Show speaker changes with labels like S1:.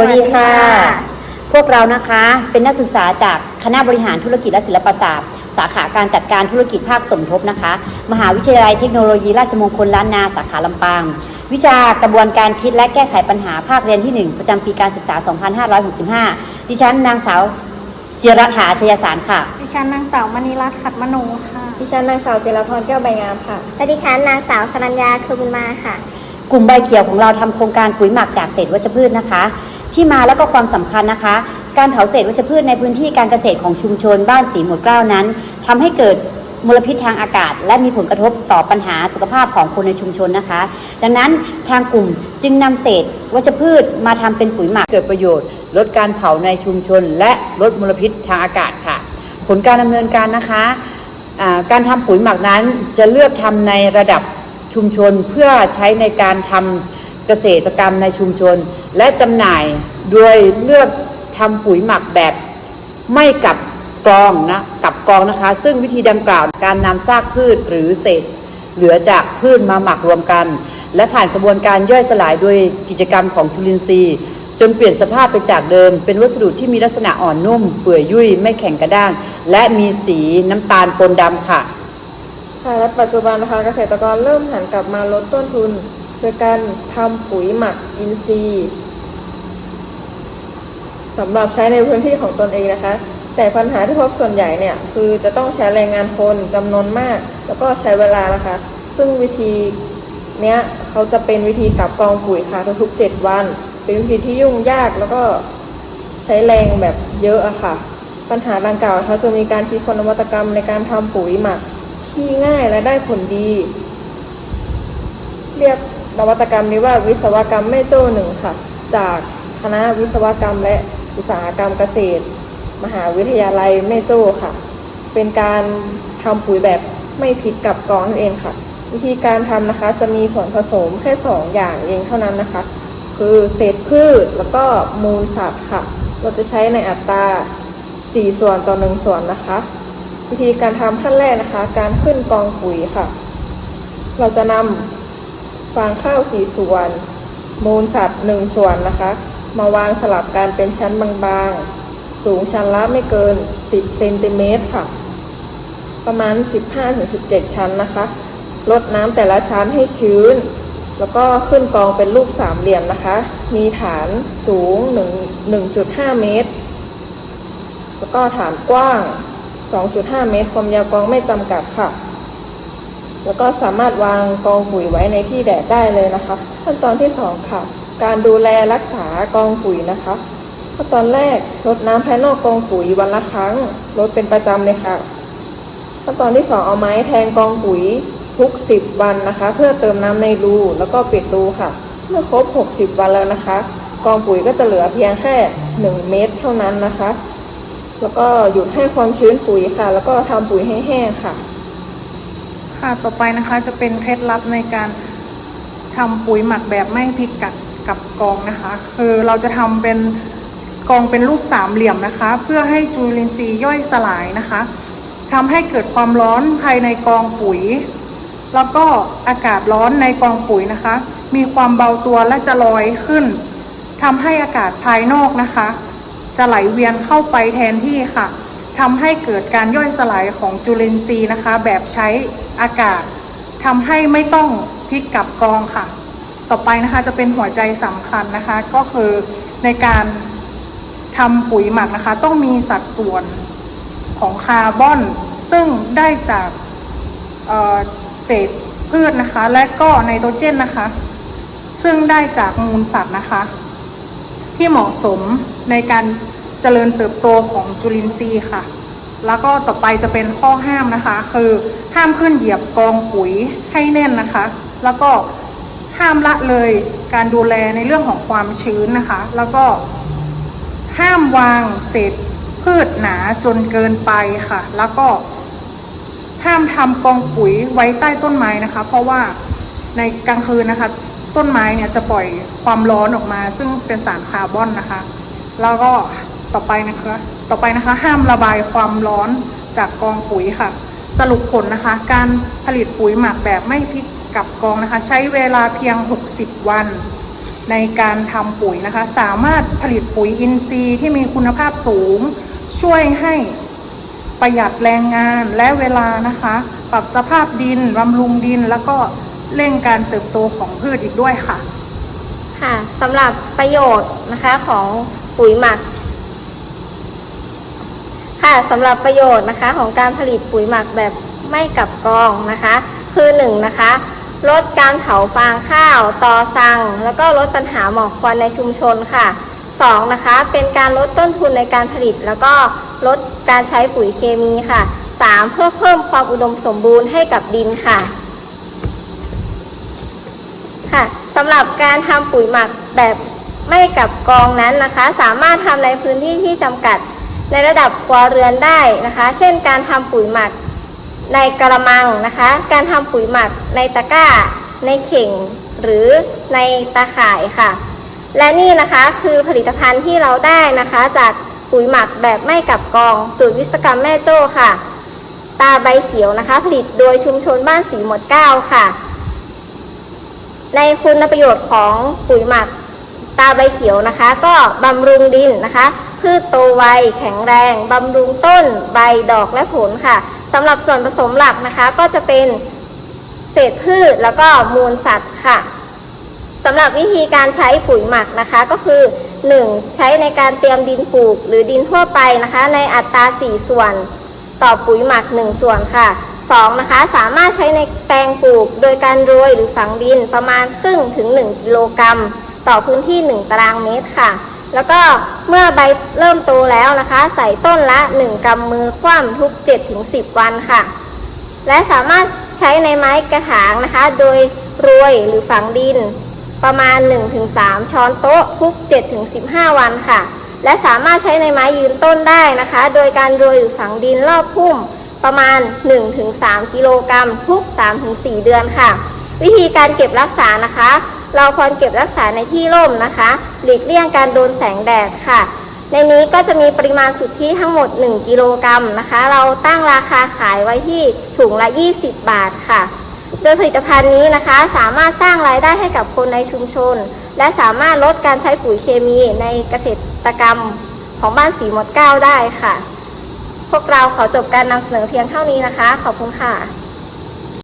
S1: วัสดีค่ะ พวกเรานะคะเป็นนักศึกษาจากคณะบริหารธุรกิจและศิลปศาสตร์ สาขาการจัดการธุรกิจภาคสมทบนะคะ มหาวิทยาลัยเทคโนโลยีราชมงคลล้านนาสาขาลำปาง วิชากระบวนการคิดและแก้ไขปัญหาภาคเรียนที่ 1 ประจำปีการศึกษา 2565 ดิฉันนางสาวจิรถาชยสารค่ะ
S2: ดิฉันนางสาวมณีรัตน์ขัดมโนค่ะ
S3: ดิฉันนางสาวเจรพรแก้วใบงามค่ะ
S4: และดิฉันนางสาวสรัญญาคือบุญมาค่ะ
S1: กลุ่มใบเขียวของเราทำโครงการปุ๋ยหมักจากเศษวัชพืชนะคะ ที่มาแล้วก็ความสำคัญนะคะ การเผาเศษวัชพืชในพื้นที่การเกษตรของชุมชนบ้านสีหมวดเกล้านั้นทำให้เกิดมลพิษทางอากาศ และมีผลกระทบต่อปัญหาสุขภาพของคนในชุมชนนะคะ ดังนั้นทางกลุ่มจึงนำเศษวัชพืชมาทำเป็นปุ๋ยหมักเกิดประโยชน์ ลดการเผาในชุมชน และลดมลพิษทางอากาศค่ะ ผลการดำเนินการนะคะ การทำปุ๋ยหมักนั้นจะเลือกทำในระดับ ชุมชนเพื่อใช้ในการทำเกษตรกรรมในชุมชน และจำหน่ายโดยเลือกทำปุ๋ยหมักแบบไม่กับกองนะกับกองนะคะ ซึ่งวิธีดังกล่าวการนำซากพืชหรือเศษเหลือจากพืชมาหมักรวมกัน และผ่านกระบวนการย่อยสลายโดยกิจกรรมของจุลินทรีย์ จนเปลี่ยนสภาพไปจากเดิม เป็นวัสดุที่มีลักษณะอ่อนนุ่ม เปื่อยยุ่ยไม่แข็งกระด้าง และมีสีน้ำตาลปนดำค่ะ
S3: ค่ะและปัจจุบันนะคะเกษตรกรเริ่มหันกลับมาลดต้นทุน โดยการทำปุ๋ยหมักอินทรีย์สำหรับใช้ในพื้นที่ของตนเองนะคะ แต่ปัญหาที่พบส่วนใหญ่เนี่ยคือจะต้องใช้แรงงานคนจำนวนมาก แล้วก็ใช้เวลานะคะ ซึ่งวิธีเนี้ยเขาจะเป็นวิธีกลับกองปุ๋ยค่ะทุกๆ7วัน เป็นวิธีที่ยุ่งยากแล้วก็ใช้แรงแบบเยอะอะค่ะ ปัญหาดังกล่าวเขาจะมีการคิดคนนวัตกรรมในการทำปุ๋ยหมัก ที่ง่ายและได้ผลดี เรียกนวัตกรรมนี้ว่าวิศวกรรมแม่โจ้หนึ่งค่ะ จากคณะวิศวกรรมและอุตสาหกรรมเกษตร มหาวิทยาลัยแม่โจ้ค่ะ เป็นการทำปุ๋ยแบบไม่พลิกกับกองนั่นเองค่ะ วิธีการทำนะคะจะมีส่วนผสมแค่สองอย่างเองเท่านั้นนะคะ คือเศษพืชแล้วก็มูลสัตว์ค่ะ เราจะใช้ในอัตรา 4 ส่วนต่อ 1 ส่วนนะคะ วิธีการทำขั้นแรกนะคะ การขึ้นกองปุ๋ยค่ะ เราจะนำฟางข้าว4ส่วน มูลสัตว์1ส่วนนะคะ มาวางสลับกันเป็นชั้นบางๆ สูงชั้นละไม่เกิน 10เซนติเมตรค่ะ ประมาณ 15-17 ชั้นนะคะลดน้ำแต่ละชั้นให้ชื้น แล้วก็ขึ้นกองเป็นรูปสามเหลี่ยมนะคะ มีฐานสูง 1.5 เมตร แล้วก็ฐานกว้าง 2.5 เมตร ความยาวกองไม่จำกัดค่ะ แล้วก็สามารถวางกองปุ๋ยไว้ในที่แดดได้เลยนะคะ ขั้นตอนที่ 2 ค่ะ การดูแลรักษากองปุ๋ยนะคะขั้นตอนแรกรดน้ำภายนอกกองปุ๋ยวันละครั้งรดเป็นประจำเลยค่ะ ขั้นตอนที่ 2 เอาไม้แทงกองปุ๋ยทุก 10 วันนะคะ เพื่อเติมน้ำในรูแล้วก็ปิดรูค่ะ เมื่อครบ 60 วันแล้วนะคะ กองปุ๋ยก็จะเหลือเพียงแค่ 1 เมตรเท่านั้นนะคะ แล้วก็หยุดให้ความชื้นปุ๋ยค่ะ แล้วก็ทำปุ๋ยให้แห้งค่ะ
S2: ค่ะต่อไปนะคะจะเป็นเคล็ดลับในการทำปุ๋ยหมักแบบไม่พลิกกับกับกองนะคะ คือเราจะทำเป็นกองเป็นรูปสามเหลี่ยมนะคะ เพื่อให้จุลินทรีย์ย่อยสลายนะคะทำให้เกิดความร้อนภายในกองปุ๋ย แล้วก็อากาศร้อนในกองปุ๋ยนะคะ มีความเบาตัวและจะลอยขึ้นทำให้อากาศภายนอกนะคะ จะไหลเวียนเข้าไปแทนที่ค่ะทำให้เกิดการย่อยสลายของจุลินทรีย์นะคะ แบบใช้อากาศทำให้ไม่ต้องพลิกกลับกองค่ะ ต่อไปนะคะจะเป็นหัวใจสำคัญนะคะ ก็คือในการทำปุ๋ยหมักนะคะ ต้องมีสัดส่วนของคาร์บอน ซึ่งได้จากเเศษพืชนะคะ และก็ไนโตรเจนนะคะ ซึ่งได้จากมูลสัตว์นะคะ ที่เหมาะสมในการเจริญเติบโตของจุลินทรีย์ค่ะ แล้วก็ต่อไปจะเป็นข้อห้ามนะคะ คือห้ามขึ้นเหยียบกองปุ๋ยให้แน่นนะคะ แล้วก็ห้ามละเลยการดูแลในเรื่องของความชื้นนะคะ แล้วก็ห้ามวางเศษพืชหนาจนเกินไปค่ะ แล้วก็ห้ามทำกองปุ๋ยไว้ใต้ต้นไม้นะคะ เพราะว่าในกลางคืนนะคะ ต้นไม้เนี่ยจะปล่อยความร้อนออกมา ซึ่งเป็นสารคาร์บอนนะคะ แล้วก็ต่อไปนะคะ ต่อไปนะคะ ห้ามระบายความร้อนจากกองปุ๋ยค่ะ สรุปผลนะคะ การผลิตปุ๋ยหมักแบบไม่พลิกกับกองนะคะ ใช้เวลาเพียง 60 วัน ในการทำปุ๋ยนะคะ สามารถผลิตปุ๋ยอินทรีย์ที่มีคุณภาพสูง ช่วยให้ประหยัดแรงงานและเวลานะคะ ปรับสภาพดินบำรุงดินแล้วก็ เร่งการเติบโตของพืชอีกด้วยค่ะ
S4: ค่ะสำหรับประโยชน์นะคะของปุ๋ยหมัก ค่ะสำหรับประโยชน์นะคะของการผลิตปุ๋ยหมักแบบไม่กลับกองนะคะ คือหนึ่งนะคะลดการเผาฟางข้าวต่อสั่ง แล้วก็ลดปัญหาหมอกควันในชุมชนค่ะสองนะคะ เป็นการลดต้นทุนในการผลิต แล้วก็ลดการใช้ปุ๋ยเคมีค่ะสามเพื่อเพิ่มความอุดมสมบูรณ์ให้กับดินค่ะ ค่ะสำหรับการทำปุ๋ยหมักแบบไม่กับกองนั้นนะคะ สามารถทำในพื้นที่ที่จำกัดในระดับครัวเรือนได้นะคะ เช่น การทำปุ๋ยหมักในกระมังนะคะ การทำปุ๋ยหมักในตะกร้า ในเข่ง หรือในตาข่ายค่ะ และนี่นะคะคือผลิตภัณฑ์ที่เราได้นะคะ จากปุ๋ยหมักแบบไม่กับกอง สูตรวิศกรรมแม่โจ้ค่ะ ตาใบเขียวนะคะ ผลิตโดยชุมชนบ้านสีหมดเกล้าค่ะ ในคุณประโยชน์ของปุ๋ยหมักตาใบเขียวนะคะ ก็บำรุงดินนะคะ พืชโตไวแข็งแรงบำรุงต้นใบดอกและผลค่ะสำหรับส่วนผสมหลักนะคะ ก็จะเป็นเศษพืชแล้วก็มูลสัตว์ค่ะสำหรับวิธีการใช้ปุ๋ยหมักนะคะก็คือ 1. ใช้ในการเตรียมดินปลูกหรือดินทั่วไปนะคะ ในอัตรา 4 ส่วน ต่อปุ๋ยหมัก 1 ส่วนค่ะ 2. นะคะสามารถใช้ในแปลงปลูกโดยการโรยหรือฝังดินประมาณครึ่งถึง 1 กิโลกรัม ต่อพื้นที่ 1 ตารางเมตรค่ะ แล้วก็เมื่อใบเริ่มโตแล้วนะคะ ใส่ต้นละ 1กำมือคว่ำทุก 7-10 วันค่ะ และสามารถใช้ในไม้กระถางนะคะ โดยโรยหรือฝังดิน ประมาณ 1-3 ช้อนโต๊ะทุก 7-15 วันค่ะ และสามารถใช้ในไม้ยืนต้นได้นะคะ โดยการโรยหรือฝังดินรอบพุ่ม ประมาณ 1-3 กิโลกรัมทุก 3-4 เดือนค่ะ วิธีการเก็บรักษานะคะ เราควรเก็บรักษาในที่ร่มนะคะ หลีกเลี่ยงการโดนแสงแดดค่ะ ในนี้ก็จะมีปริมาณสุทธิทั้งหมด 1 กิโลกรัมนะคะ เราตั้งราคาขายไว้ที่ถุงละ 20 บาทค่ะ โดยผลิตภัณฑ์นี้นะคะสามารถสร้างรายได้ให้กับคนในชุมชน และสามารถลดการใช้ปุ๋ยเคมีในเกษตรกรรมของบ้านสีหมดเก้าได้ค่ะ พวกเราขอจบการนำเสนอเพียงเท่านี้นะคะ ขอบคุณค่ะ